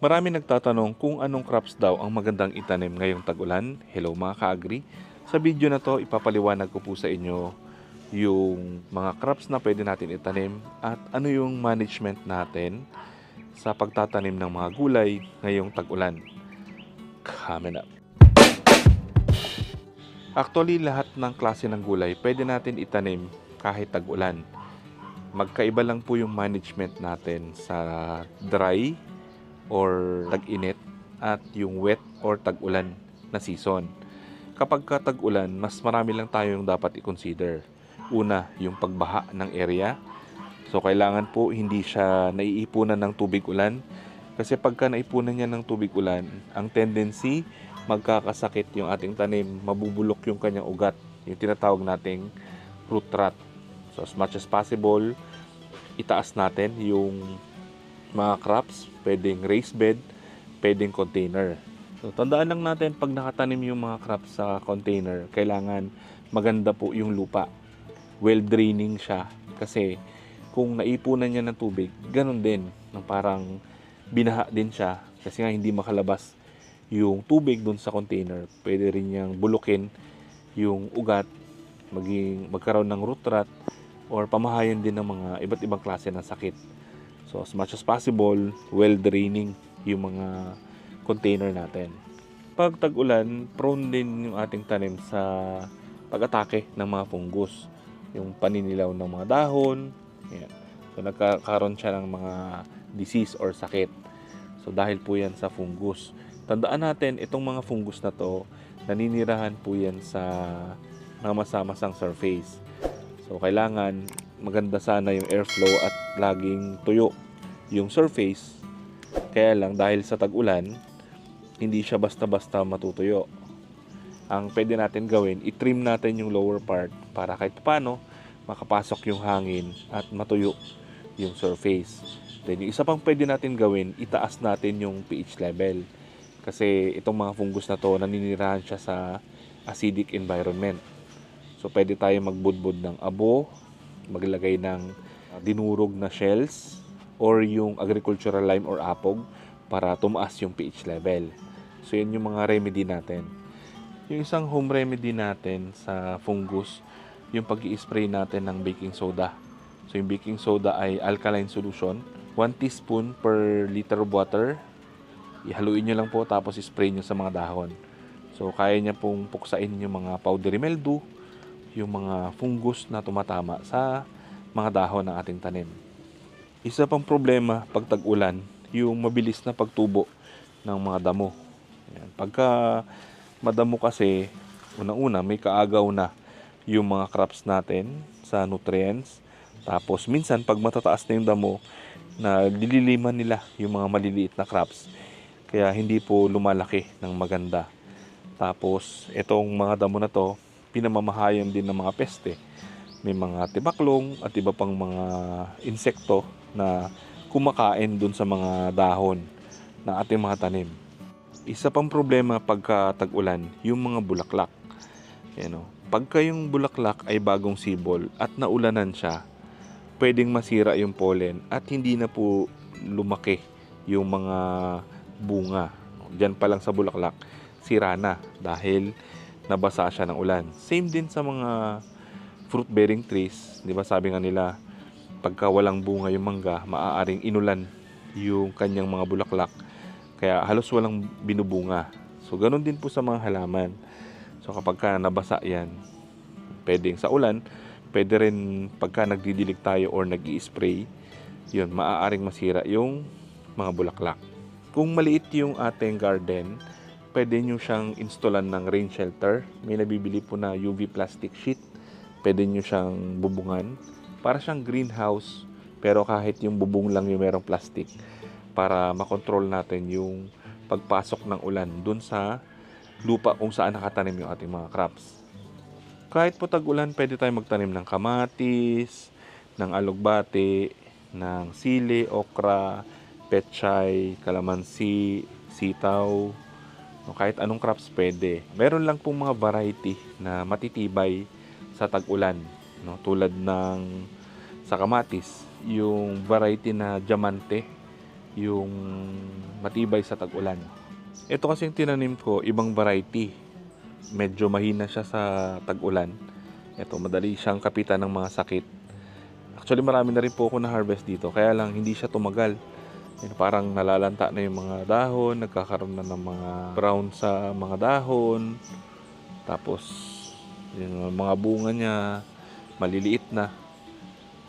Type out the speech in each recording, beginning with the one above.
Marami nagtatanong kung anong crops daw ang magandang itanim ngayong tag-ulan. Hello mga ka-agri. Sa video na to, ipapaliwanag ko po sa inyo yung mga crops na pwede natin itanim at ano yung management natin sa pagtatanim ng mga gulay ngayong tag-ulan. Coming up. Actually, lahat ng klase ng gulay pwede natin itanim kahit tag-ulan. Magkaiba lang po yung management natin sa dry or tag-init at yung wet or tag-ulan na season. Kapag ka tag-ulan, mas marami lang tayong dapat i-consider. Una, yung pagbaha ng area. So, kailangan po hindi siya naiipunan ng tubig ulan. Kasi pagka naipunan niya ng tubig ulan, ang tendency, magkakasakit yung ating tanim, mabubulok yung kanyang ugat. Yung tinatawag nating root rot. So, as much as possible, itaas natin yung mga crops, pwedeng raised bed, pwedeng container. So, tandaan lang natin pag nakatanim yung mga crops sa container, kailangan maganda po yung lupa. Well draining siya kasi kung naipunan niya ng tubig, ganun din, ng parang binaha din siya kasi nga hindi makalabas yung tubig dun sa container. Pwede rin niyang bulukin yung ugat, maging magkaroon ng root rot or pamahayan din ng mga iba't ibang klase ng sakit. So as much as possible, well draining yung mga container natin. Pag tag-ulan, prone din yung ating tanim sa pag-atake ng mga fungus. Yung paninilaw ng mga dahon. Yan. So nagkakaroon siya ng mga disease or sakit. So dahil po yan sa fungus. Tandaan natin, itong mga fungus na to, naninirahan po yan sa mga masamasang surface. So kailangan maganda sana yung airflow at laging tuyo yung surface. Kaya lang dahil sa tag-ulan, hindi siya basta-basta matutuyo. Ang pwede natin gawin, i-trim natin yung lower part para kahit paano makapasok yung hangin at matuyo yung surface. Then yung isa pang pwede natin gawin, itaas natin yung pH level. Kasi itong mga fungus na to, naninirahan siya sa acidic environment. So pwede tayo magbudbud ng abo, maglagay ng dinurog na shells or yung agricultural lime or apog para tumaas yung pH level. So yan yung mga remedy natin. Yung isang home remedy natin sa fungus, yung pag spray natin ng baking soda. So yung baking soda ay alkaline solution. 1 teaspoon per liter of water. Ihaluin nyo lang po tapos spray nyo sa mga dahon. So kaya niya pong puksain yung mga powdery mildew, yung mga fungus na tumatama sa mga dahon ng ating tanim. Isa pang problema pag tag-ulan, yung mabilis na pagtubo ng mga damo. Yan. Pagka madamo kasi, unang-una may kaagaw na yung mga crops natin sa nutrients. Tapos minsan pag matataas na yung damo, na dililiman nila yung mga maliliit na crops. Kaya hindi po lumalaki ng maganda. Tapos itong mga damo na to, pinamamahayan din ng mga peste. May mga tibaklong at iba pang mga insekto na kumakain dun sa mga dahon ng ating mga tanim. Isa pang problema pagka tag-ulan, yung mga bulaklak. Yan o. Pagka yung bulaklak ay bagong sibol at naulanan siya, pwedeng masira yung pollen at hindi na po lumaki yung mga bunga. Diyan pa lang sa bulaklak, sira na dahil nabasa siya ng ulan. Same din sa mga fruit-bearing trees. Di ba sabi nga nila, pagka walang bunga yung mangga, maaaring inulan yung kanyang mga bulaklak. Kaya halos walang binubunga. So, ganun din po sa mga halaman. So, kapag ka nabasa yan, pwedeng sa ulan, pwede rin pagka nagdidilig tayo or nag spray yun, maaaring masira yung mga bulaklak. Kung maliit yung ating garden, pwede nyo siyang installan ng rain shelter. May nabibili po na UV plastic sheet. Pwede nyo siyang bubungan. Para siyang greenhouse, pero kahit yung bubong lang yung merong plastic para makontrol natin yung pagpasok ng ulan dun sa lupa kung saan nakatanim yung ating mga crops. Kahit po tag-ulan, pwede tayo magtanim ng kamatis, ng alugbate, ng sili, okra, petchay, kalamansi, sitaw, o kahit anong crops pwede. Meron lang pong mga variety na matitibay sa tag-ulan, no? tulad ng sa kamatis, yung variety na diamante, yung matibay sa tag-ulan. Ito kasi yung tinanim ko, ibang variety. Medyo mahina siya sa tag-ulan. Ito, madali siyang kapitan ng mga sakit. Actually, marami na rin po ako na-harvest dito. Kaya lang, hindi siya tumagal. Yun, parang nalalanta na yung mga dahon, nagkakaroon na ng mga brown sa mga dahon. Tapos, yung mga bunga niya, maliliit na.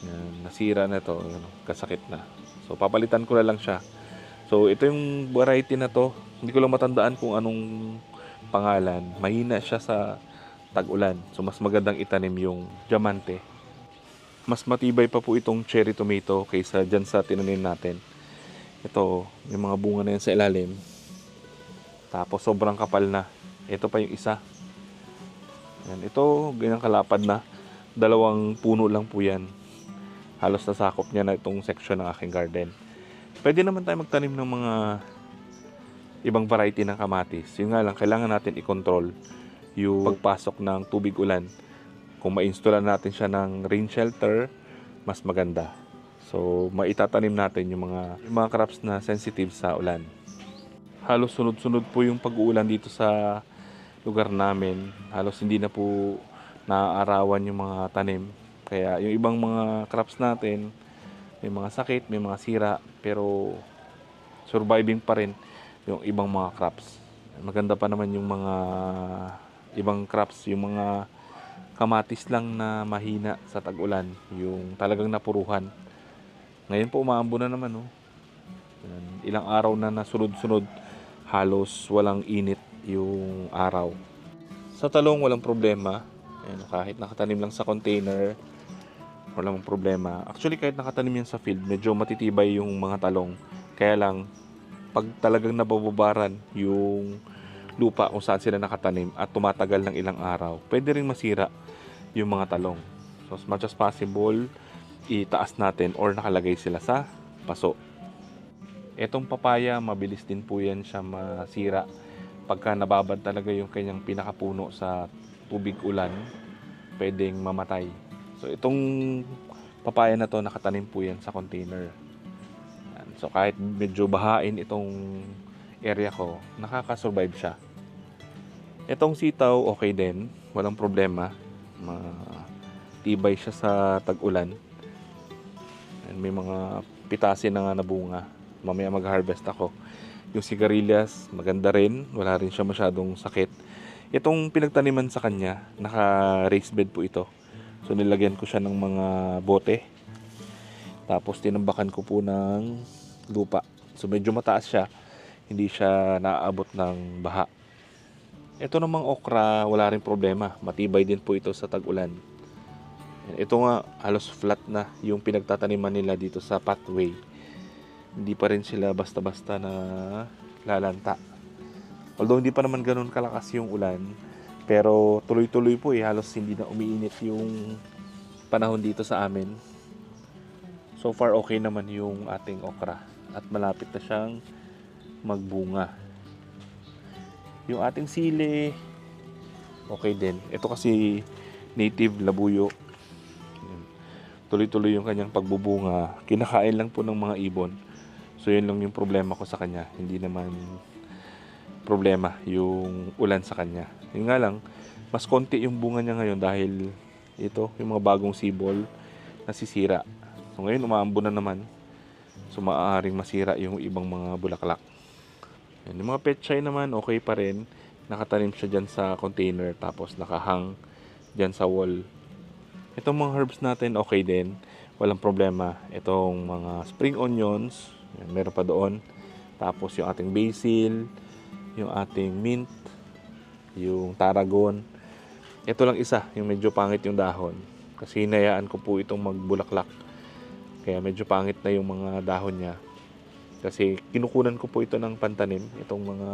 Yan, nasira na ito, ano, kasakit na. So, papalitan ko na lang siya. So, ito yung variety na to. Hindi ko lang matandaan kung anong pangalan. Mahina siya sa tag-ulan. So, mas magandang itanim yung diamante. Mas matibay pa po itong cherry tomato kaysa dyan sa tinanim natin. Ito, may mga bunga na yan sa ilalim. Tapos, sobrang kapal na. Ito pa yung isa. Yan, ito, ganyan kalapad na. Dalawang puno lang po yan. Halos nasakop niya na itong section ng aking garden. Pwede naman tayo magtanim ng mga ibang variety ng kamatis. Yun nga lang, kailangan natin i-control yung pagpasok ng tubig ulan. Kung ma-installan natin siya ng rain shelter, mas maganda. So, maitatanim natin yung mga, yung mga crops na sensitive sa ulan. Halos sunod-sunod po yung pag-uulan dito sa lugar namin. Halos hindi na po naaarawan yung mga tanim. Kaya yung ibang mga crops natin, may mga sakit, may mga sira, pero surviving pa rin yung ibang mga crops. Maganda pa naman yung mga ibang crops, yung mga kamatis lang na mahina sa tag-ulan, yung talagang napuruhan. Ngayon po umaambo na naman, oh. Ilang araw na nasunod-sunod, halos walang init yung araw. Sa talong walang problema. Ayan, kahit nakatanim lang sa container, walang problema. Actually, kahit nakatanim yan sa field, medyo matitibay yung mga talong. Kaya lang, pag talagang nabababaran yung lupa kung saan sila nakatanim at tumatagal ng ilang araw, pwede rin masira yung mga talong. So, as much as possible, itaas natin or nakalagay sila sa paso. Etong papaya, mabilis din po yan siya masira pagka nababad talaga yung kanyang pinakapuno sa tubig ulan, pwedeng mamatay. So itong papaya na to nakatanim po yan sa container. So kahit medyo bahain itong area ko, nakaka-survive siya. Itong sitaw okay din, walang problema. Matibay siya sa tag-ulan. And may mga pitasin na nga na. Mamaya mag-harvest ako. Yung sigarilyas, maganda rin. Wala rin siya masyadong sakit. Itong pinagtaniman sa kanya, naka-raised bed po ito. So nilagyan ko siya ng mga bote. Tapos tinambakan ko po ng lupa. So medyo mataas siya. Hindi siya naaabot ng baha. Ito namang okra, wala rin problema. Matibay din po ito sa tag-ulan. Ito nga, halos flat na yung pinagtataniman nila dito sa pathway. Hindi pa rin sila basta-basta na lalanta. Although hindi pa naman ganun kalakas yung ulan, pero tuloy-tuloy po eh, halos hindi na umiinit yung panahon dito sa amin. So far okay naman yung ating okra at malapit na siyang magbunga. Yung ating sili, okay din. Ito kasi native labuyo. Tuloy-tuloy yung kanyang pagbubunga. Kinakain lang po ng mga ibon. So yun lang yung problema ko sa kanya. Hindi naman problema yung ulan sa kanya. Yun nga lang, mas konti yung bunga niya ngayon dahil ito, yung mga bagong sibol nasisira. So ngayon umaambo na naman. So maaaring masira yung ibang mga bulaklak. Yan, yung mga petchay naman okay pa rin. Nakatanim siya dyan sa container tapos nakahang dyan sa wall. Itong mga herbs natin okay din. Walang problema. Itong mga spring onions, yan, meron pa doon. Tapos yung ating basil, yung ating mint, yung tarragon. Ito lang isa, yung medyo pangit yung dahon. Kasi hinayaan ko po itong magbulaklak. Kaya medyo pangit na yung mga dahon niya. Kasi kinukunan ko po ito ng pantanim, itong mga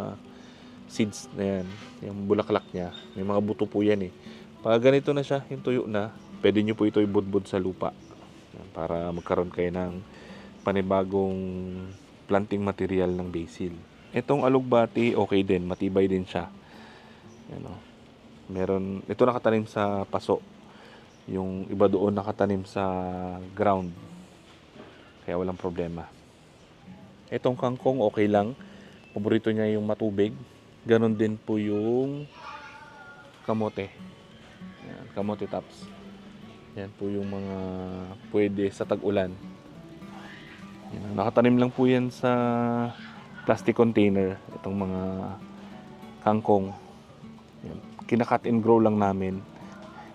seeds na yan, yung bulaklak niya. May mga buto po yan eh. Pag ganito na siya, yung tuyo na, pwede nyo po ito ibudbud sa lupa. Para magkaroon kayo ng panibagong planting material ng basil. Itong alugbati, okay din. Matibay din siya. Yan o. Meron, ito nakatanim sa paso. Yung iba doon nakatanim sa ground. Kaya walang problema. Itong kangkong okay lang. Paborito niya yung matubig. Ganon din po yung kamote. Yan, kamote tops. Yan po yung mga pwede sa tag-ulan. Yan, nakatanim lang po yan sa plastic container. Itong mga kangkong. Yan. Kina-cut and grow lang namin.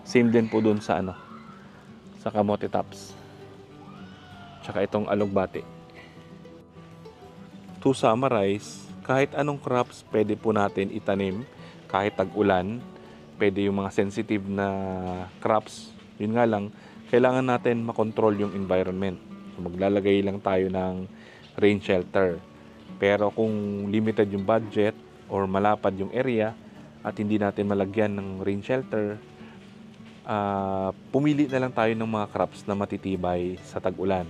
Same din po doon sa ano, sa kamote tops. Tsaka itong alugbate. To summarize, kahit anong crops pwede po natin itanim kahit tag-ulan. Pwede yung mga sensitive na crops. Yun nga lang, kailangan natin makontrol yung environment. So, maglalagay lang tayo ng rain shelter. Pero kung limited yung budget or malapad yung area at hindi natin malagyan ng rain shelter, ah, pumili na lang tayo ng mga crops na matitibay sa tag-ulan.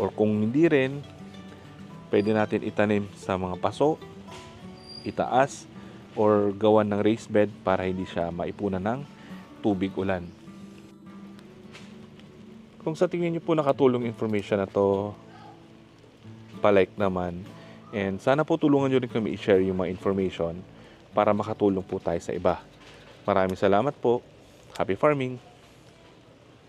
Or kung hindi rin, pwede natin itanim sa mga paso, itaas, or gawan ng raised bed para hindi siya maipunan ng tubig ulan. Kung sa tingin niyo po nakatulong information na to, palike naman. And sana po tulungan niyo rin kami i-share yung mga information para makatulong po tayo sa iba. Maraming salamat po. Happy farming!